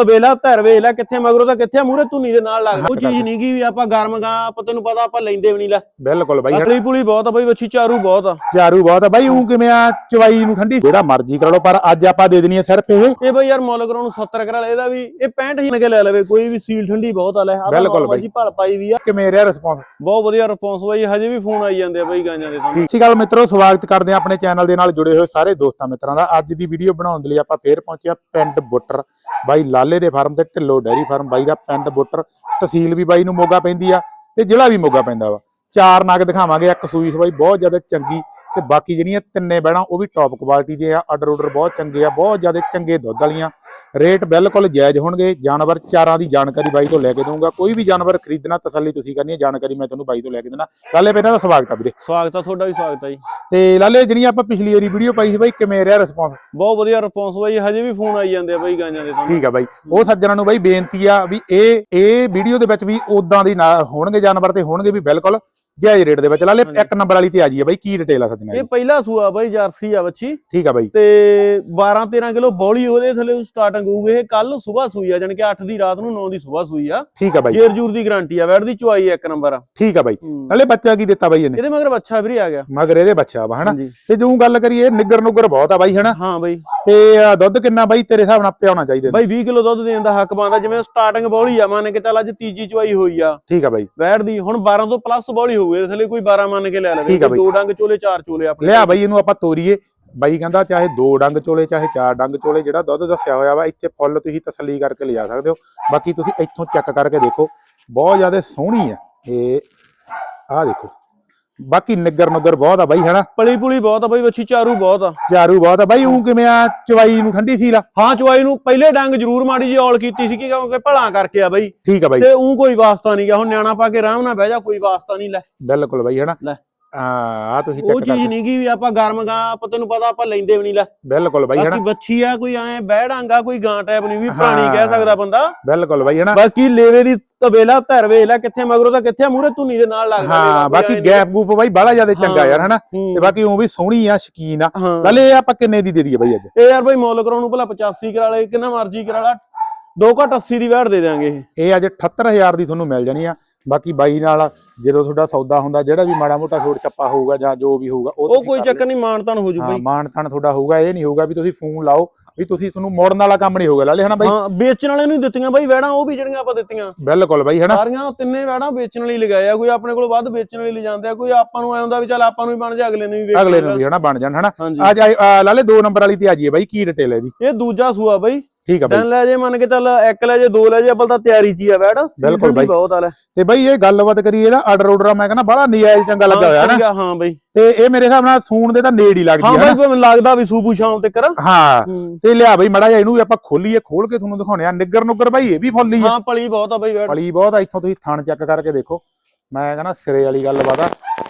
ਤਵੇਲਾ ਧਰ ਵੇਲਾ ਕਿੱਥੇ ਮਗਰੋਂ ਤਾਂ ਕਿੱਥੇ ਮੂਰੇ ਧੁਨੀ ਦੇ ਨਾਲ ਲੱਗਦਾ। ਉਹ ਚੀਜ਼ ਨਹੀਂ ਗੀ ਵੀ ਆਪਾਂ ਗਰਮ ਗਾਂ ਆਪਾਂ ਤੈਨੂੰ ਪਤਾ ਆਪਾਂ ਲੈਂਦੇ ਵੀ ਨਹੀਂ ਲੈ। ਬਿਲਕੁਲ ਬਾਈ ਅਕਲੀ ਪੁਲੀ ਬਹੁਤ ਆ ਬਈ ਵੱਛੀ ਚਾਰੂ ਬਹੁਤ ਆ। ਚਾਰੂ ਬਹੁਤ ਆ ਬਾਈ ਉਹ ਕਿਵੇਂ ਆ ਚਵਾਈ ਨੂੰ ਠੰਡੀ ਜਿਹੜਾ ਮਰਜ਼ੀ ਕਰ ਲਓ ਪਰ ਅੱਜ ਆਪਾਂ ਦੇ ਦੇਣੀ ਆ ਸਿਰਫ ਇਹ। ਇਹ ਬਈ ਯਾਰ ਮੁੱਲ ਕਰਾਉਣ ਨੂੰ 70 ਕਰਾ ਲੈ ਇਹਦਾ ਵੀ ਇਹ 65 ਹੀ ਕੇ ਲੈ ਲਵੇ ਕੋਈ ਵੀ ਸੀਲ ਠੰਡੀ ਬਹੁਤ ਆ ਲੈ ਆਹ ਬਿਲਕੁਲ ਬਈ। ਭਲ ਪਾਈ ਵੀ ਆ। ਕਿਵੇਂ ਰਿਹਾ ਰਿਸਪੌਂਸ ਬਹੁਤ ਵਧੀਆ ਰਿਸਪੌਂਸ ਬਈ ਹਜੇ ਵੀ ਫੋਨ ਆਈ ਜਾਂਦੇ ਆ ਬਈ ਗਾਂਜਾਂ ਦੇ ਤੋਂ। ਠੀਕ ਠੀਕ ਗੱਲ ਮਿੱਤਰੋ ਸਵਾਗਤ ਕਰਦੇ ਆ ਆਪਣੇ ਚੈਨਲ ਦੇ ਨਾਲ ਜੁੜੇ ਹੋਏ ਸਾਰੇ ਦੋਸਤਾਂ ਮਿੱਤਰਾਂ ਦਾ। ਅੱਜ ਦੀ ਵੀਡੀਓ ਬਣਾਉਣ ਦੇ ਲਈ ਆਪਾਂ ਫੇਰ ਪਹੁੰਚੇ ਆ ਪਿੰਡ ਬੁੱਟਰ। ਬਾਈ ਲਾਲੇ ਦੇ ਫਾਰਮ ਤੇ, ਢਿੱਲੋ ਡੈਰੀ ਫਾਰਮ, ਬਾਈ ਦਾ ਪਿੰਡ ਬੋਟਰ, ਤਹਿਸੀਲ ਵੀ ਬਾਈ ਨੂੰ ਮੋਗਾ ਪੈਂਦੀ ਆ ਤੇ ਜ਼ਿਲ੍ਹਾ ਵੀ ਮੋਗਾ ਪੈਂਦਾ ਵਾ। ਚਾਰ ਨਗ ਦਿਖਾਵਾਂਗੇ, ਇੱਕ ਸੂਈ ਸਵਾਈ ਬਹੁਤ ਜ਼ਿਆਦਾ ਚੰਗੀ ਤੇ ਬਾਕੀ ਜਿਹੜੀਆਂ ਤਿੰਨੇ ਬਹਿਣਾ ਉਹ ਵੀ ਟੌਪ ਕੁਆਲਿਟੀ ਦੇ ਆ ਆਰਡਰ ਆਰਡਰ ਬਹੁਤ ਚੰਗੇ ਆ ਬਹੁਤ ਜ਼ਿਆਦਾ ਚੰਗੇ ਦੁੱਧ ਵਾਲੀਆਂ। ਰੇਟ ਬਿਲਕੁਲ ਜਾਇਜ਼ ਹੋਣਗੇ ਜਾਨਵਰ ਚਾਰਾਂ ਦੀ ਜਾਣਕਾਰੀ ਬਾਈ ਤੋਂ ਲੈ ਕੇ ਦਊਂਗਾ। ਕੋਈ ਵੀ ਜਾਨਵਰ ਖਰੀਦਣਾ ਤਸੱਲੀ ਤੁਸੀਂ ਕਰਨੀ ਹੈ ਜਾਣਕਾਰੀ ਮੈਂ ਤੁਹਾਨੂੰ ਬਾਈ ਤੋਂ ਲੈ ਕੇ ਦੇਣਾ ਲਾਲੇ ਪਹਿਲਾਂ ਦਾ ਸਵਾਗਤ ਆ ਵੀਰੇ। ਸਵਾਗਤ ਆ ਤੁਹਾਡਾ ਵੀ ਸਵਾਗਤ ਆ ਜੀ। ਤੇ ਲਾਲੇ ਜਿਹੜੀਆਂ ਆਪਾਂ ਪਿਛਲੀ ਵਾਰੀ ਵੀਡੀਓ ਪਾਈ ਸੀ ਬਾਈ ਕਿਵੇਂ ਰਿਹਾ ਰਿਸਪੌਂਸ ਬਹੁਤ ਵਧੀਆ ਰਿਸਪੌਂਸ ਬਈ ਹਜੇ ਵੀ ਫੋਨ ਆਈ ਜਾਂਦੇ ਆ ਬਈ ਗਾਂਜਾਂ ਦੇ ਤੋਂ। ਠੀਕ ਆ ਬਾਈ। ਉਹ ਸੱਜਣਾ ਨੂੰ ਬਾਈ ਬੇਨਤੀ ਆ ਵੀ ਇਹ ਇਹ ਵੀਡੀਓ ਦੇ ਵਿੱਚ ਵੀ ਉਦਾਂ ਦੀ ਨਾ ਹੋਣਗੇ ਜਾਨਵਰ ਤੇ ਹੋਣਗੇ ਵੀ ਬਿਲਕੁਲ। ਜਾਇਜ਼ ਰੇਟ ਦੇ ਵਿੱਚ। ਲਾਲੇ ਹਾਂਜੀ। ਇੱਕ ਨੰਬਰ ਵਾਲੀ ਤੇ ਆ ਜੀ ਬਾਈ ਕੀ ਡਿਟੇਲ ਆ ਸੱਜਣਾ ਇਹ ਪਹਿਲਾ ਸੂਆ ਬਈ ਜਰਸੀ ਆ ਬੱਚੀ। ਠੀਕ ਆ ਬਾਈ। ਤੇ 12 13 ਕਿਲੋ ਬੌਲੀ ਉਹਦੇ ਥੱਲੇ ਸਟਾਰਟਿੰਗ ਹੋਊਗੀ। ਇਹ ਕੱਲ ਸਵੇਰ ਸੂਈ ਆ ਜਾਣੀ ਕਿ 8 ਦੀ ਰਾਤ ਨੂੰ 9 ਦੀ ਸਵੇਰ ਸੂਈ ਆ। ਠੀਕ ਆ ਬਾਈ। ਜੇਰ ਜੂਰ ਦੀ ਗਾਰੰਟੀ ਆ ਵੈਟ ਦੀ ਚੁਆਈ ਇੱਕ ਨੰਬਰ ਆ। ਠੀਕ ਆ ਬਾਈ। ਨਾਲੇ ਬੱਚਾ ਕੀ ਦਿੱਤਾ ਬਾਈ ਇਹਨੇ? ਇਹਦੇ ਮਗਰ ਬੱਚਾ ਵੀ ਆ ਗਿਆ। ਮਗਰ ਇਹਦੇ ਬੱਚਾ ਵਾ ਹਨਾ? ਤੇ ਜੋ ਗੱਲ ਕਰੀਏ ਨਿੱਗਰ ਨੁੱਗਰ ਬਹੁਤ ਆ ਬਾਈ ਹਨਾ? ਹਾਂ ਬਈ। ਤੇ ਦੁੱਧ ਕਿੰਨਾ ਬਾਈ? ਤੇਰੇ ਹਿਸਾਬ ਨਾਲ ਪਿਆਉਣਾ ਚਾਹੀਦਾ ਬਈ 20 ਕਿਲੋ ਦੁੱਧ ਦੇਣ ਦਾ ਹੱਕ ਬਣਦਾ। ਜਿਵੇਂ ਸਟਾਰਟਿੰਗ ਬੌਲੀ ਆ ਮੰਨ ਕੇ ਚੱਲ ਅੱਜ ਤੀਜੀ ਚੁਆਈ ਹੋਈ ਆ। ਠੀਕ ਆ ਬਾਈ। ਵੈਟ ਦੀ ਹੁਣ 12 ਤੋਂ ਪਲੱਸ ਬੌਲੀ ਹੋਊਗੀ ਇਸ ਲਈ ਕੋਈ 12 ਮੰਨ ਕੇ ਲੈ ਲਵੇ ਠੀਕ ਆ ਬਈ। ਦੋ ਡੰਗ ਚੋਲੇ ਚਾਰ ਚੋਲੇ ਆਪਣੇ ਲਿਆ ਬਾਈ ਇਹਨੂੰ ਆਪਾਂ ਤੋਰੀਏ। ਬਾਈ ਕਹਿੰਦਾ ਚਾਹੇ ਦੋ ਡੰਗ ਚੋਲੇ ਚਾਹੇ ਚਾਰ ਡੰਗ ਚੋਲੇ ਜਿਹੜਾ ਦੁੱਧ ਦੱਸਿਆ ਹੋਇਆ ਵਾ ਇੱਥੇ ਫੁੱਲ ਤੁਸੀਂ ਤਸੱਲੀ ਕਰਕੇ ਲਿਜਾ ਸਕਦੇ ਹੋ। ਬਾਕੀ ਤੁਸੀਂ ਇੱਥੋਂ ਚੈੱਕ ਕਰਕੇ ਦੇਖੋ। ਬਹੁਤ ਜ਼ਿਆਦਾ ਸੋਹਣੀ ਆ। ਇਹ ਆਹ ਦੇਖੋ। ਬਾਕੀ ਨਿੱਗਰ ਨੁੱਗਰ ਬਹੁਤ ਆ ਬਾਈ ਹਨਾ? ਪਲੀ ਪੁਲੀ ਬਹੁਤ ਆ ਬਈ ਵੱਛੀ ਚਾਰੂ ਬਹੁਤ ਆ। ਚਾਰੂ ਬਹੁਤ ਆ ਬਾਈ ਉਹ ਕਿਵੇਂ ਆ? ਚਵਾਈ ਨੂੰ ਠੰਡੀ ਸੀ ਲਾ ਹਾਂ ਚੁਆਈ ਨੂੰ ਪਹਿਲੇ ਡੰਗ ਜ਼ਰੂਰ ਮਾੜੀ ਜੀ ਔਲ ਕੀਤੀ ਸੀ ਕਿਉਂਕਿ ਭਲਾ ਕਰਕੇ ਆ ਬਈ। ਠੀਕ ਆ ਬਾਈ। ਤੇ ਉਹ ਕੋਈ ਵਾਸਤਾ ਨਹੀਂ ਗਿਆ ਹੁਣ ਨਿਆਣਾ ਪਾ ਕੇ ਆਰਾਮ ਨਾਲ ਬਹਿ ਜਾ ਕੋਈ ਵਾਸਤਾ ਨਹੀਂ ਲੈ। ਬਿਲਕੁਲ ਬਾਈ ਹਨਾ? ਲੈ। ਆ ਤੁਸੀਂ ਉਹ ਚੈੱਕ ਚੀਜ਼ ਕਰਕੇ। ਨਹੀਂ ਗਈ ਵੀ ਆਪਾਂ ਗਰਮ ਗਾਂ ਆਪਾਂ ਤੈਨੂੰ ਪਤਾ ਆਪਾਂ ਲੈਂਦੇ ਵੀ ਨਹੀਂ ਲੈ। ਬਿਲਕੁਲ ਬਾਈ ਹਨਾ? ਬਾਕੀ ਬੱਚੀ ਆ ਕੋਈ ਐ ਬਹਿੜਾਂਗਾ ਕੋਈ ਗਾਂ ਟਾਈਪ ਨਹੀਂ ਵੀ। ਪੁਰਾਣੀ ਕਹਿ ਸਕਦਾ ਬੰਦਾ। ਬਿਲਕੁਲ ਬਾਈ ਹਨਾ? ਬਾਕੀ ਲੇਵੇ ਦੀ ਤਵੇਲਾ ਧਰ ਵੇਲਾ ਕਿੱਥੇ ਮਗਰੋਂ ਤਾਂ ਕਿੱਥੇ ਮੂਰੇ ਧੁਨੀ ਦੇ ਨਾਲ ਲੱਗਦਾ ਹਾਂ ਬਾਕੀ। ਗੈਪ ਗੂਪ ਬਾਈ ਬੜਾ ਜ਼ਿਆਦਾ ਚੰਗਾ। ਯਾਰ ਹਨਾ। ਤੇ ਬਾਕੀ ਉਹ ਵੀ ਸੋਹਣੀ ਆ ਸ਼ਕੀਨ ਆ। ਨਾਲੇ ਇਹ ਆਪਾਂ ਕਿੰਨੇ ਦੀ ਦੇ ਦਈਏ ਬਾਈ ਅੱਜ? ਇਹ ਯਾਰ ਬਈ ਮੁੱਲ ਕਰਾਉਣ ਨੂੰ ਭਲਾ 85 ਕਰਾ ਲੈ ਕਿੰਨਾ ਮਰਜ਼ੀ ਕਰਾ ਲਾ। 2 ਘੱਟ 80 ਦੀ ਵੈਟ ਦੇ ਇਹ। ਇਹ ਅੱਜ 78000 ਦੀ ਤੁਹਾਨੂੰ ਮਿਲ ਜਾਣੀ ਆ। ਬਾਕੀ ਬਾਈ ਨਾਲ ਜਦੋਂ ਤੁਹਾਡਾ ਸੌਦਾ ਹੁੰਦਾ ਜਿਹੜਾ ਵੀ ਮਾੜਾ ਮੋਟਾ ਛੋਟ ਛੱਪਾ ਹੋਊਗਾ ਜਾਂ ਜੋ ਵੀ ਹੋਊਗਾ ਉਹ ਕੋਈ ਕਰ ਚੱਕਰ ਨਹੀਂ ਮਾਨਤਾਨ ਹੋ ਜੂ ਬਈ। ਮਾਣ ਤਾਣ ਤੁਹਾਡਾ ਹੋਊਗਾ ਇਹ ਨਹੀਂ ਹੋਊਗਾ ਵੀ ਤੁਸੀਂ ਫੋਨ ਲਾਓ ਵੀ ਤੁਸੀਂ ਤੁਹਾਨੂੰ ਮੋੜਨ ਵਾਲਾ ਕੰਮ ਨਹੀਂ ਹੋਊਗਾ। ਲਾਲੇ ਹਨਾ ਬਾਈ? ਹਾਂ ਵੇਚਣ ਵਾਲੇ ਨੂੰ ਹੀ ਦਿੱਤੀਆਂ ਬਈ ਵੈੜਾਂ ਉਹ ਵੀ ਜਿਹੜੀਆਂ ਆਪਾਂ ਦਿੱਤੀਆਂ। ਬਿਲਕੁਲ ਬਾਈ ਹਨਾ? ਸਾਰੀਆਂ ਤਿੰਨੇ ਵੈੜਾਂ ਵੇਚਣ ਲਈ ਲਗਾਏ ਆ ਕੋਈ ਆਪਣੇ ਕੋਲ ਵੱਧ ਵੇਚਣ ਲਈ ਲਿਜਾਂਦੇ ਆ ਕੋਈ ਆਪਾਂ ਨੂੰ ਐ ਹੁੰਦਾ ਵੀ ਚੱਲ ਆਪਾਂ ਨੂੰ ਹੀ ਬਣ ਜਾ ਅਗਲੇ ਨੂੰ ਵੀ ਵੇਚ ਅਗਲੇ ਨੂੰ ਵੀ ਹਨਾ ਬਣ ਜਾਣ ਹਨਾ? ਅੱਜ ਲਾਲੇ 2 ਨੰਬਰ ਵਾਲੀ ਤੇ ਆ ਜਾਈਏ ਬਾਈ ਕੀ ਡਿਟੇਲ ਹੈ ਇਹਦੀ? ਇਹ ਦੂਜਾ ਸੂਆ ਬਈ। ਠੀਕ ਆ ਬਾਈ। ਤਿੰਨ ਲੈ ਜੇ ਮੰਨ ਕੇ ਚੱਲ ਇੱਕ ਲੈ ਜੇ ਦੋ ਲੈ ਜੇ ਅੱਬਲ ਤਾਂ ਤਿਆਰੀ ਚ ਹੀ ਆ ਵੈੜ ਬਿਲਕੁਲ ਬਾਈ। ਬਹੁਤ ਆ ਲੈ। ਤੇ ਬਾਈ ਇਹ ਗੱਲਬਾਤ ਕਰੀਏ ਇਹਦਾ ਆਰਡਰ ਆਰਡਰ ਮੈਂ ਕਹਿੰਦਾ ਬੜਾ ਨਜਾਇਜ਼ ਚੰਗਾ ਲੱਗਾ ਹੋਇਆ ਹਨਾ ਹਾਂ, ਹਾਂ ਬਈ। ਤੇ ਇਹ ਮੇਰੇ ਹਿਸਾਬ ਨਾਲ ਸੂਣ ਦੇ ਤਾਂ ਨੇੜ ਹੀ ਲੱਗਦੀ ਹੈ ਬਈ ਮੈਨੂੰ ਲੱਗਦਾ ਵੀ ਸੂਬੂ ਸ਼ਾਮ ਤੱਕ ਹਾਂ ਤੇ ਲਿਆ ਬਈ ਮੜਾ ਜਿਹਾ ਇਹਨੂੰ ਵੀ ਆਪਾਂ ਖੋਲੀਏ ਖੋਲ ਕੇ ਤੁਹਾਨੂੰ ਦਿਖਾਉਣੇ ਆ। ਨਿੱਗਰ ਨੁੱਗਰ ਬਾਈ ਇਹ ਵੀ ਫੁੱਲ ਆ। ਹਾਂ ਪਲੀ ਬਹੁਤ ਆ ਬਈ ਵੈੜ ਪਲੀ ਬਹੁਤ ਆ ਇੱਥੋਂ ਤੁਸੀਂ ਥਣ ਚੈੱਕ ਕਰਕੇ ਦੇਖੋ। ਮੈਂ ਕਹਿੰਦਾ ਸਿਰੇ ਵਾਲੀ ਗੱਲ ਬਾਤ ਆ।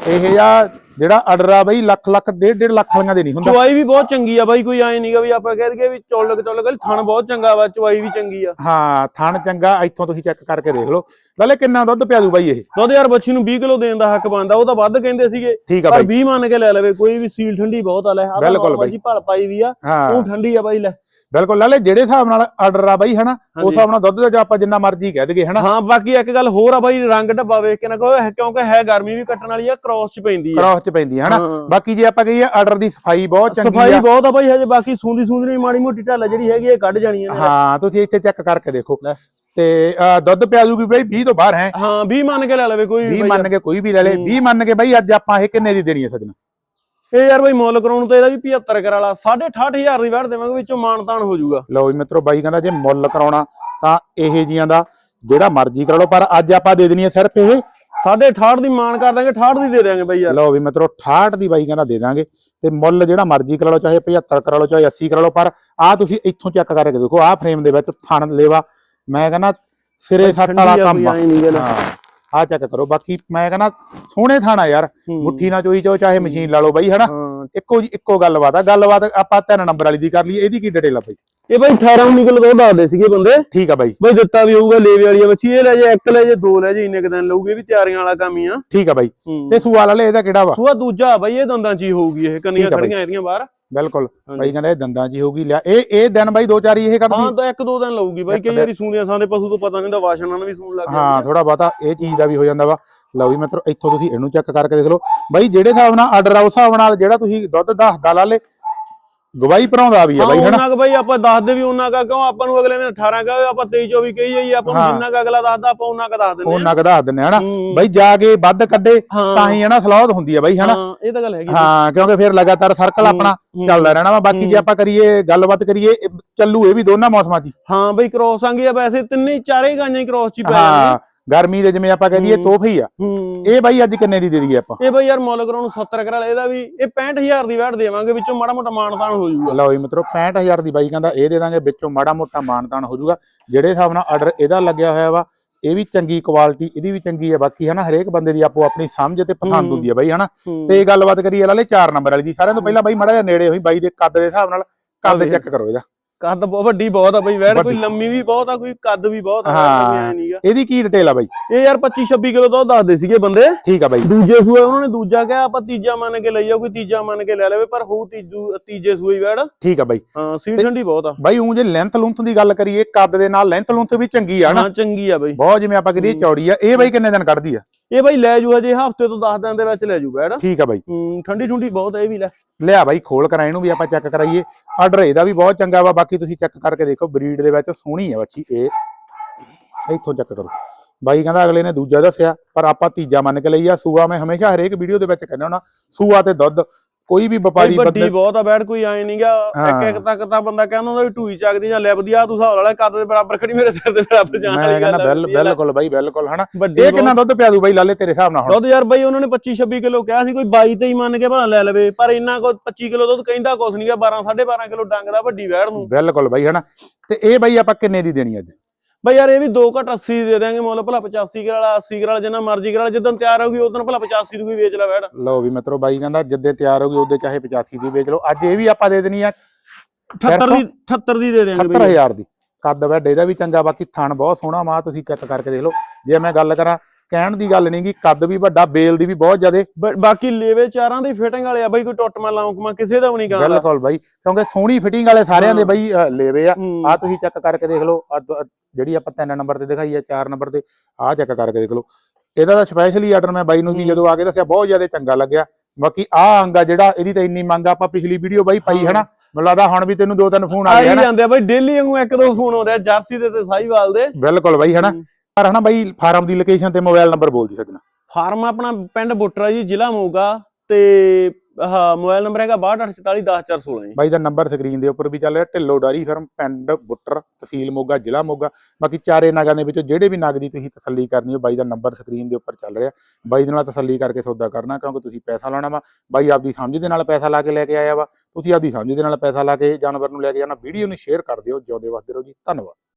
ਇਹ ਆ ਜਿਹੜਾ ਆ ਬਈ ਲੱਖ ਲੱਖ ਡੇਢ ਡੇਢ ਲੱਖ ਵਾਲੀਆਂ ਦੇ ਨਹੀਂ ਹੁੰਦਾ। ਚੁਆਈ ਵੀ ਬਹੁਤ ਚੰਗੀ ਆ ਬਾਈ ਕੋਈ ਐ ਨਹੀਂਗਾ ਵੀ ਆਪਾਂ ਕਹਿ ਦਈਏ ਵੀ ਚੌਲਕ ਚੌਲਕ ਥਣ ਬਹੁਤ ਚੰਗਾ ਵਾ ਚੁਆਈ ਵੀ ਚੰਗੀ ਆ। ਹਾਂ ਥਣ ਚੰਗਾ ਇੱਥੋਂ ਤੁਸੀਂ ਚੈੱਕ ਕਰਕੇ ਦੇਖ ਲਓ। ਨਾਲੇ ਕਿੰਨਾ ਦੁੱਧ ਪਿਆ ਦੂ ਬਾਈ ਇਹ? ਦੁੱਧ ਯਾਰ ਬੱਚੀ ਨੂੰ 20 ਕਿਲੋ ਦੇਣ ਦਾ ਹੱਕ ਬਣਦਾ ਉਹ ਤਾਂ ਵੱਧ ਕਹਿੰਦੇ ਸੀਗੇ। ਠੀਕ ਆ ਪਰ ਬਾਈ। 20 ਮੰਨ ਕੇ ਲੈ ਲਵੇ ਕੋਈ ਵੀ ਸੀਲ ਠੰਡੀ ਬਹੁਤ ਆ ਲੈ ਤਾਂ ਬਿਲਕੁਲ ਬਾਈ। ਭਲ ਪਾਈ ਵੀ ਆ ਉਹ ਠੰਡੀ ਆ ਬਾਈ ਲੈ। ਬਿਲਕੁਲ ਨਾਲੇ ਜਿਹੜੇ ਹਿਸਾਬ ਨਾਲ ਆਰਡਰ ਆ ਬਾਈ ਹਨਾ ਉਸ। ਹਿਸਾਬ ਨਾਲ ਦੁੱਧ ਦਾ ਜਾਂ ਆਪਾਂ ਜਿੰਨਾ ਮਰਜ਼ੀ ਕਹਿ ਦਈਏ ਹਨਾ। ਹਾਂ ਬਾਕੀ ਇੱਕ ਗੱਲ ਹੋਰ ਆ ਬਾਈ ਰੰਗ ਢੱਬਾ ਵੇਖ ਕੇ ਨਾ ਕਹੋ ਕਿਉਂਕਿ ਹੈ ਗਰਮੀ ਵੀ ਕੱਟਣ ਵਾਲੀ ਆ ਕ੍ਰੋਸ ਚ ਪੈਂਦੀ ਆ। ਕ੍ਰਾਸ ਚ ਪੈਂਦੀ ਆ ਹਨਾ। ਬਾਕੀ ਜੇ ਆਪਾਂ ਕਹੀਏ ਆਰਡਰ ਦੀ ਸਫ਼ਾਈ ਬਹੁਤ ਚੰਗੀ ਸਫ਼ਾਈ ਆ। ਬਹੁਤ ਆ ਬਾਈ ਹਜੇ ਬਾਕੀ ਸੂੰਦੀ ਸੂੰਦੀ ਮਾੜੀ ਮੋਟੀ ਢੱਲ ਜਿਹੜੀ ਹੈਗੀ ਇਹ ਕੱਢ ਜਾਣੀਆਂ ਨੇ ਹਾਂ ਤੁਸੀਂ ਇੱਥੇ ਚੈੱਕ ਕਰਕੇ ਦੇਖੋ। ਤੇ ਦੁੱਧ ਪਿਆ ਦੂਗੀ ਬਈ 20 ਤੋਂ ਬਾਹਰ ਹੈ। ਹਾਂ 20 ਮੰਨ ਕੇ ਲੈ ਲਵੇ ਕੋਈ ਵੀ 20 ਬਾਈ ਮੰਨ ਕੇ ਕੋਈ ਵੀ ਲੈ ਲੇ ਹੂੰ। 20 ਮੰਨ ਕੇ ਬਈ ਅੱਜ ਆਪਾਂ ਇਹ ਕਿੰਨੇ ਦੀ ਦੇਣੀ ਹੈ ਸਜਣਾ? ਇਹ ਯਾਰ ਬਾਈ ਮੁੱਲ ਕਰਾਉਣ ਤੋਂ ਇਹਦਾ ਵੀ 75 ਕਰ ਵਾਲਾ 68500 ਦੀ ਵੜ ਦੇਵਾਂਗੇ ਵਿੱਚੋਂ ਮਾਨਤਾਨ ਹੋ ਜਾਊਗਾ। ਲਓ ਜੀ ਮਿੱਤਰੋ ਬਾਈ ਕਹਿੰਦਾ ਜੇ ਮੁੱਲ ਕਰਾਉਣਾ ਤਾਂ ਇਹ ਜੀਆਂ ਦਾ ਜਿਹੜਾ ਮਰਜ਼ੀ ਕਰਾ ਲਓ ਪਰ ਅੱਜ ਆਪਾਂ ਦੇ ਦੇਣੀ ਹੈ ਸਿਰਫ ਇਹ। 68 ਦੀ ਮਾਨ ਕਰ ਦਾਂਗੇ 68 ਦੀ ਦੇ ਦਿਆਂਗੇ ਬਾਈ ਯਾਰ। ਲਓ ਵੀ ਮਿੱਤਰੋ 68 ਦੀ ਬਾਈ ਕਹਿੰਦਾ ਦੇ ਦਾਂਗੇ ਤੇ ਮੁੱਲ ਜਿਹੜਾ ਮਰਜ਼ੀ ਕਰਾ ਲਓ ਚਾਹੇ 75 ਕਰਾ ਲਓ ਚਾਹੇ 80 ਕਰਾ ਲਓ ਪਰ ਆ ਤੁਸੀਂ ਇੱਥੋਂ ਚੈੱਕ ਕਰਕੇ ਦੇਖੋ ਆਹ ਫਰੇਮ ਦੇ ਵਿੱਚ ਥਣ ਲੇਵਾ ਮੈਂ ਕਹਿੰਦਾ ਸਿਰੇ ਸੱਟ ਵਾਲਾ ਕੰਮ ਆ। ਆ ਚੈੱਕ ਕਰੋ। ਬਾਕੀ ਮੈਂ ਕਹਿੰਦਾ ਸੋਹਣੇ ਥਾਣਾ ਯਾਰ। ਮੁੱਠੀ ਨਾਲ ਚੋਈ ਚੋ ਚਾਹੇ ਮਸ਼ੀਨ ਲਾ ਲਓ ਬਾਈ ਹਨਾ? ਇੱਕੋ ਜੀ ਇੱਕੋ ਗੱਲਬਾਤ ਆ। ਗੱਲਬਾਤ ਆਪਾਂ ਤਿੰਨ ਨੰਬਰ ਵਾਲੀ ਦੀ ਕਰ ਲਈਏ। ਇਹਦੀ ਕੀ ਡਿਟੇਲ ਆ ਬਾਈ? ਇਹ ਬਾਈ 18 19 ਕਿਲੋ ਦੁੱਧ ਦੱਸਦੇ ਸੀਗੇ ਬੰਦੇ। ਠੀਕ ਆ ਬਾਈ। ਬਾਈ ਦਿੱਤਾ ਵੀ ਹੋਊਗਾ ਲੇਵੇ ਵਾਲੀ ਬੱਚੀ। ਇਹ ਲੈ ਜੇ ਇੱਕ ਲੈ ਜੇ ਦੋ ਲੈ ਜੇ ਇੰਨੇ ਕ ਦਿਨ ਲਊਗੀ ਵੀ ਤਿਆਰੀਆਂ ਵਾਲਾ ਕੰਮ ਹੀ ਆ। ਠੀਕ ਆ ਬਾਈ। ਤੇ ਸੂਆ ਵਾਲੇ ਇਹਦਾ ਕਿਹੜਾ ਵਾ? ਸੂਆ ਦੂਜਾ ਬਾਈ ਇਹ ਦੰਦਾਂ ਚ ਹੀ ਹੋਊਗੀ ਇਹ। ਕੰਨੀਆਂ। ਖੜੀਆਂ ਇਹਦੀਆਂ ਬਾਹਰ। ਬਿਲਕੁਲ। ਬਾਈ ਕਹਿੰਦਾ ਇਹ ਦੰਦਾਂ 'ਚ ਹੀ ਹੋਊਗੀ ਲਿਆ ਇਹ ਇਹ ਦਿਨ ਬਾਈ ਦੋ ਚਾਰ ਹੀ ਇਹ ਹਾਂ ਕੱਢਦੀ ਤਾਂ ਇੱਕ ਦੋ ਦਿਨ ਲਊਗੀ ਬਾਈ ਕਈ। ਵਾਰੀ ਸੂੰਦੀਆਂ ਸਾਂ ਦੇ ਪਸ਼ੂ ਤੋਂ ਪਤਾ ਨਹੀਂ ਹੁੰਦਾ ਵਾਸ਼ਣ ਨਾਲ ਵੀ ਸੂਣ ਲੱਗ ਹਾਂ ਥੋੜਾ ਬਹੁਤਾ ਇਹ ਚੀਜ਼ ਦਾ ਵੀ ਹੋ ਜਾਂਦਾ ਵਾ। ਲਓ ਵੀ ਮਿੱਤਰੋ ਇੱਥੋਂ ਤੁਸੀਂ ਇਹਨੂੰ ਚੈੱਕ ਕਰਕੇ ਦੇਖ ਲਓ। ਬਾਈ ਜਿਹੜੇ ਹਿਸਾਬ ਨਾਲ ਆਰਡਰ ਆ ਉਸ ਹਿਸਾਬ ਨਾਲ ਜਿਹੜਾ ਤੁਸੀਂ ਦੁੱਧ ਦੱਸਦਾ ਲਾ ਲੇ ਗਵਾਹੀ ਭਰਾਉਂਦਾ ਵੀ ਆ ਹਾਂ ਬਾਈ ਹਨਾ ਉਹਨਾਂ ਕ ਬਾਈ ਆਪਾਂ ਦੱਸਦੇ ਵੀ ਉਹਨਾਂ ਕਾ ਕਿਉਂ ਆਪਾਂ ਨੂੰ ਅਗਲੇ ਨੇ 18 ਕਹੇ ਆਪਾਂ 23 24 ਕਹੀ ਜਾਈ ਆਪਾਂ ਨੂੰ। ਜਿੰਨਾ ਕ ਅਗਲਾ ਦੱਸਦਾ ਆਪਾਂ ਉਹਨਾਂ ਕ ਦੱਸ ਦਿੰਦੇ ਉਹ ਆ ਨਗ ਦੱਸ ਦਿੰਨੇ ਹਨਾ। ਬਾਈ ਜਾ ਕੇ ਵੱਧ ਕੱਢੇ ਤਾਂ ਹੀ ਹਨਾ ਸਲਾਹਤ ਹੁੰਦੀ ਆ ਬਾਈ ਹਨਾ ਹਾਂ ਇਹ ਤਾਂ ਗੱਲ ਹੈਗੀ ਹਾਂ ਕਿਉਂਕਿ ਫਿਰ ਲਗਾਤਾਰ ਸਰਕਲ ਆਪਣਾ। ਚੱਲਦਾ ਰਹਿਣਾ ਵਾ ਬਾਕੀ ਜੇ। ਆਪਾਂ ਕਰੀਏ ਗੱਲਬਾਤ ਕਰੀਏ ਚੱਲੂ ਇਹ ਵੀ ਦੋਨਾਂ ਮੌਸਮਾਂ 'ਚ ਹੀ। ਬਈ ਕ੍ਰੋਸ ਆਂਗੀ ਆ ਵੈਸੇ ਤਿੰਨੇ ਚਾਰੇ ਗਾਈਆਂ ਹੀ ਕ੍ਰੋਸ ਚ ਹੀ ਪੈ ਗਰਮੀ ਦੇ ਜਿਵੇਂ ਆਪਾਂ ਕਹਦੀਏ। ਤੋਹਫੇ ਹੀ ਆ। ਇਹ ਬਾਈ ਅੱਜ ਕਿੰਨੇ ਦੀ ਦੇ ਦਈਏ ਆਪਾਂ? ਇਹ ਬਈ ਯਾਰ ਮੁੱਲ ਕਰਾਉਣ ਨੂੰ 70 ਕਰਾ ਇਹਦਾ ਵੀ ਇਹ 65000 ਦੀ ਵੈਟ ਦੇਵਾਂਗੇ ਵਿੱਚੋਂ ਮਾੜਾ ਮੋਟਾ ਮਾਨਤਾਨ ਹੋ ਜਾਊਗਾ। ਲਓ ਜੀ ਮਿੱਤਰੋ 65000 ਦੀ ਬਾਈ ਕਹਿੰਦਾ ਇਹ ਦੇ ਦਾਂਗੇ ਵਿੱਚੋਂ ਮਾੜਾ ਮੋਟਾ ਮਾਨਤਾਨ ਹੋ ਜਾਊਗਾ। ਜਿਹੜੇ ਹਿਸਾਬ ਨਾਲ ਆਰਡਰ ਇਹਦਾ ਲੱਗਿਆ ਹੋਇਆ ਵਾ ਇਹ ਵੀ ਚੰਗੀ ਕੁਆਲਿਟੀ ਇਹਦੀ ਵੀ ਚੰਗੀ ਹੈ ਬਾਕੀ ਹਨਾ ਹਰੇਕ ਬੰਦੇ ਦੀ ਆਪੋ ਆਪਣੀ ਸਮਝ ਤੇ ਪਸੰਦ। ਹੁੰਦੀ ਹੈ ਬਾਈ ਹਨਾ। ਤੇ ਗੱਲਬਾਤ ਕਰੀਏ ਲਾਲੇ 4 ਨੰਬਰ ਵਾਲੀ ਦੀ। ਸਾਰਿਆਂ ਤੋਂ ਪਹਿਲਾਂ ਬਾਈ ਮਾੜਾ ਜਿਹਾ ਨੇੜੇ ਹੋਈ ਬਾਈ ਦੇ ਕੱਦ ਦੇ ਹਿਸਾਬ ਨਾਲ ਕੱਦ। ਚੈੱਕ ਕਰੋ ਇਹਦਾ। ਕੱਦ ਬਹੁਤ ਵੱਡੀ ਬਹੁਤ ਆ ਬਈ ਵੈਟ ਕੋਈ। ਲੰਮੀ ਵੀ ਬਹੁਤ ਆ ਕੋਈ ਕੱਦ ਵੀ ਬਹੁਤ ਆ। ਹਾਂ। ਨਹੀਂਗਾ ਇਹਦੀ ਕੀ ਡਿਟੇਲ ਆ ਬਾਈ? ਇਹ ਯਾਰ 25 26 ਕਿਲੋ ਦੁੱਧ ਦੱਸਦੇ ਸੀਗੇ ਬੰਦੇ। ਠੀਕ ਆ ਬਾਈ। ਦੂਜੇ ਸੂਏ ਉਹਨਾਂ ਨੇ ਦੂਜਾ ਕਿਹਾ ਆਪਾਂ ਤੀਜਾ ਮੰਨ ਕੇ ਲਈ ਜਾਓ ਕੋਈ ਤੀਜਾ ਮੰਨ ਕੇ ਲੈ ਲਵੇ ਪਰ ਹੋਊ ਤੀਜੂ ਤੀਜੇ ਸੂਏ ਵੈੜ। ਠੀਕ ਆ ਬਾਈ। ਹਾਂ ਸੀਡ ਠੰਡੀ ਬਹੁਤ ਆ। ਬਾਈ ਉਹ ਜੇ ਲੈਂਥ ਲੁੰਥ ਦੀ ਗੱਲ ਕਰੀਏ ਕੱਦ ਦੇ ਨਾਲ ਲੈਂਥ ਲੁੰਥ ਵੀ ਚੰਗੀ ਆ ਨਾ। ਹਾਂ ਚੰਗੀ ਆ ਬਈ। ਬਹੁਤ ਜਿਵੇਂ ਆਪਾਂ ਕਹਦੀਏ ਹੂੰ। ਚੌੜੀ ਆ। ਇਹ ਬਾਈ ਕਿੰਨੇ ਦਿਨ ਕੱਢਦੀ ਆ? ਇਹ ਬਈ ਲੈ ਜੂ ਹਜੇ ਹਫ਼ਤੇ ਤੋਂ 10 ਦਿਨ ਦੇ ਵਿੱਚ ਲੈ ਜੂ ਵੈੜ ਠੀਕ ਆ ਬਾਈ। ਹੂੰ ਠੰਡੀ ਠੁੰਡੀ ਬਹੁਤ ਆ ਇਹ ਵੀ ਲੈ। ਲਿਆ ਬਾਈ ਖੋਲ ਕਰਾਂ ਇਹਨੂੰ ਵੀ ਆਪਾਂ ਚੈੱਕ ਕਰਾਈਏ। ਆਰਡਰ ਇਹਦਾ ਵੀ ਬਹੁਤ ਚੰਗਾ ਵਾ ਬਾਕੀ ਤੁਸੀਂ ਚੈੱਕ ਕਰਕੇ ਦੇਖੋ ਬਰੀਡ ਦੇ ਵਿੱਚ ਸੋਹਣੀ ਹੈ ਬੱਚੀ ਇਹ। ਇੱਥੋਂ ਚੈੱਕ ਕਰੋ। ਬਾਈ ਕਹਿੰਦਾ ਅਗਲੇ ਨੇ ਦੂਜਾ ਦੱਸਿਆ ਪਰ ਆਪਾਂ ਤੀਜਾ ਮੰਨ ਕੇ ਲਈ ਆ। ਸੂਆ ਮੈਂ ਹਮੇਸ਼ਾ ਹਰੇਕ ਵੀਡੀਓ ਦੇ ਵਿੱਚ ਕਹਿੰਦਾ ਹੁੰਦਾ ਸੂਆ ਤੇ ਦੁੱਧ। ਕੋਈ ਵੀ ਵਪਾਰੀ ਵੱਡੀ ਬਹੁਤ ਆ ਵੈੜ ਕੋਈ ਐ ਨਹੀਂਗਾ ਇੱਕ ਹਾਂ। ਇੱਕ ਤੱਕ ਤਾਂ ਬੰਦਾ ਕਹਿੰਦਾ ਹੁੰਦਾ ਵੀ ਢੂਈ ਚੱਕਦੀ ਜਾਂ ਲਿਬਦੀ ਆ ਤੂੰ ਹਿਸਾਬ ਵਾਲਾ ਕੱਦ ਦੇ ਬਰਾਬਰ ਖੜੀ ਮੇਰੇ ਸਿਰ ਦੇ ਬਰਾਬਰ ਜਾਣ ਮੈਂ ਵਾਲੀ ਗੱਲ ਕਹਿੰਦਾ ਵਧੀਆ ਲੈ। ਬਿਲਕੁਲ ਬਾਈ ਬਿਲਕੁਲ ਹਨਾ। ਇਹ ਕਿੰਨਾ ਦੁੱਧ ਪਿਆ ਦੂ ਬਾਈ ਲਾਲੇ ਤੇਰੇ ਹਿਸਾਬ ਨਾਲ ਹੁਣ। ਦੁੱਧ ਯਾਰ ਬਾਈ ਉਹਨਾਂ ਨੇ 25 26 ਕਿਲੋ ਕਿਹਾ ਸੀ ਕੋਈ 22 23 ਮੰਨ ਕੇ ਭਲਾ ਲੈ ਲਵੇ ਪਰ ਇੰਨਾ ਕੋ 25 ਕਿਲੋ ਦੁੱਧ ਕਹਿੰਦਾ ਕੁਛ ਨਹੀਂਗਾ 12 12.5 ਕਿਲੋ ਡੰਗ ਦਾ ਵੱਡੀ ਵੈੜ ਨੂੰ। ਬਿਲਕੁਲ ਬਾਈ ਹਨਾ। ਤੇ ਇਹ ਬਾਈ ਆਪਾਂ ਕਿੰਨੇ ਦੀ ਦੇਣੀ ਅੱਜ? ਬਾਈ ਯਾਰ ਇਹ ਵੀ 2 ਘਟ 80 ਦੇ ਦੇਾਂਗੇ ਮੁੱਲ ਭਲਾ 85 ਕਿਲੋ ਵਾਲਾ 80 ਕਿਲੋ ਵਾਲਾ ਜਿੰਨਾ ਮਰਜ਼ੀ ਕਿਲੋ ਵਾਲਾ ਜਦੋਂ ਤਿਆਰ ਹੋਊਗੀ ਉਦੋਂ ਭਲਾ 85 ਦੀ ਕੋਈ ਵੇਚ ਲੈ ਵੈੜ ਲਓ ਵੀ ਮਿੱਤਰੋ ਬਾਈ ਕਹਿੰਦਾ ਜਿੱਦੇ ਤਿਆਰ ਹੋ ਗਈ ਉਹਦੇ ਚਾਹੇ 85 ਦੀ ਵੇਚ ਲਓ। ਅੱਜ ਇਹ ਵੀ ਆਪਾਂ ਦੇ ਦੇਣੀ ਆ 78 ਦੀ 78 ਦੀ ਦੇ ਦੇਾਂਗੇ ਬਾਈ। 70000 ਦੀ। ਕੱਦ ਵੱਡ ਇਹਦਾ ਵੀ ਚੰਗਾ ਬਾਕੀ ਥਣ ਬਹੁਤ ਸੋਹਣਾ ਮਾ ਤੁਸੀਂ ਚੈੱਕ ਕਰਕੇ ਦੇਖ ਲਓ। ਜੇ ਮੈਂ ਗੱਲ ਕਰਾਂ ਕਹਿਣ ਦੀ ਗੱਲ ਨਹੀਂ ਗੀ ਕੱਦ ਵੀ ਵੱਡਾ ਬੇਲ ਦੀ ਵੀ ਬਹੁਤ ਜ਼ਿਆਦੇ ਬਾਕੀ ਲੇਵੇ ਚਾਰਾਂ ਦੀ ਫਿਟਿੰਗ ਵਾਲੇ ਆ ਬਾਈ ਕੋਈ ਟੁੱਟ ਮਾ ਲਾਉਂਕ ਮਾ ਕਿਸੇ ਦਾ ਵੀ ਨਹੀਂ ਗਾਂਦਾ ਬਿਲਕੁਲ ਬਾਈ ਕਿਉਂਕਿ ਸੋਹਣੀ ਫਿਟਿੰਗ ਵਾਲੇ ਸਾਰਿਆਂ ਦੇ। ਬਾਈ ਲੇਵੇ ਆ। ਆ ਤੁਸੀਂ ਚੈੱਕ ਕਰਕੇ ਦੇਖ ਲਓ ਜਿਹੜੀ ਆਪਾਂ ਤਿੰਨ ਨੰਬਰ ਤੇ ਦਿਖਾਈ ਆ ਚਾਰ ਨੰਬਰ ਤੇ ਆਹ ਚੈੱਕ ਕਰਕੇ ਦੇਖ ਲਓ ਇਹਦਾ ਤਾਂ ਸਪੈਸ਼ਲੀ ਆਰਡਰ ਮੈਂ ਬਾਈ ਨੂੰ ਵੀ। ਜਦੋਂ ਆ ਕੇ ਦੱਸਿਆ ਬਹੁਤ ਜ਼ਿਆਦਾ ਚੰਗਾ ਲੱਗਿਆ ਬਾਕੀ ਆਹ ਅੰਗ ਆ ਜਿਹੜਾ ਇਹਦੀ ਤਾਂ ਇੰਨੀ ਮੰਗ ਆ ਆਪਾਂ ਪਿਛਲੀ ਵੀਡੀਓ ਬਾਈ ਪਾਈ ਹਾਂ। ਹਨਾ ਮੈਨੂੰ ਲੱਗਦਾ ਹੁਣ ਵੀ ਤੈਨੂੰ ਦੋ ਤਿੰਨ ਫੋਨ ਆ ਆਈ ਗਏ ਹਨਾ ਜਾਂਦੇ ਆ ਬਾਈ ਡੇਲੀ ਵਾਂਗੂ ਇੱਕ ਦੋ ਫੋਨ ਆਉਂਦੇ ਆ ਜਰਸੀ ਦੇ ਤੇ ਸਾਹੀਵਾਲ ਦੇ ਬਿਲਕੁਲ ਬਾਈ ਹਨਾ। ਪਰ ਹਨਾ ਬਾਈ ਫਾਰਮ ਦੀ ਲੋਕੇਸ਼ਨ ਤੇ ਮੋਬਾਈਲ ਨੰਬਰ ਬੋਲ ਦੀ ਸਕਣਾ ਫਾਰਮ ਆਪਣਾ ਪਿੰਡ ਬੁੱਟਰਾ ਜੀ ਜ਼ਿਲ੍ਹਾ ਮੋਗਾ ਤੇ ਆਹ ਮੋਬਾਈਲ ਨੰਬਰ ਹੈਗਾ 6284410416 ਜੀ। ਬਾਈ ਦਾ ਨੰਬਰ ਸਕਰੀਨ ਦੇ ਉੱਪਰ ਵੀ ਚੱਲ ਰਿਹਾ ਢਿੱਲੋ ਡਾਰੀ ਫਰਮ ਪਿੰਡ ਬੁੱਟਰ ਤਹਿਸੀਲ ਮੋਗਾ ਜ਼ਿਲ੍ਹਾ ਮੋਗਾ। ਬਾਕੀ ਚਾਰੇ ਨਗਾਂ ਦੇ ਵਿੱਚੋਂ ਜਿਹੜੇ ਵੀ ਨਗ ਦੀ ਤੁਸੀਂ ਤਸੱਲੀ ਕਰਨੀ ਹੋ ਬਾਈ ਦਾ ਨੰਬਰ ਸਕਰੀਨ ਦੇ ਉੱਪਰ ਚੱਲ ਰਿਹਾ। ਬਾਈ ਦੇ ਨਾਲ ਤਸੱਲੀ ਕਰਕੇ ਸੌਦਾ ਕਰਨਾ ਕਿਉਂਕਿ ਤੁਸੀਂ ਪੈਸਾ ਲਾਉਣਾ ਵਾ। ਬਾਈ ਆਪਦੀ ਸਮਝ ਦੇ ਨਾਲ ਪੈਸਾ ਲਾ ਕੇ ਲੈ ਕੇ ਆਇਆ ਵਾ। ਤੁਸੀਂ ਆਪਦੀ ਸਮਝ ਦੇ ਨਾਲ ਪੈਸਾ ਲਾ ਕੇ ਜਾਨਵਰ ਨੂੰ ਲੈ ਕੇ ਜਾਣਾ ਵੀਡੀਓ ਨੂੰ ਸ਼ੇਅਰ ਕਰ ਦਿਓ ਜਿਉਂਦੇ ਵਸਦੇ ਰਹੋ ਜੀ। ਧੰਨਵਾਦ।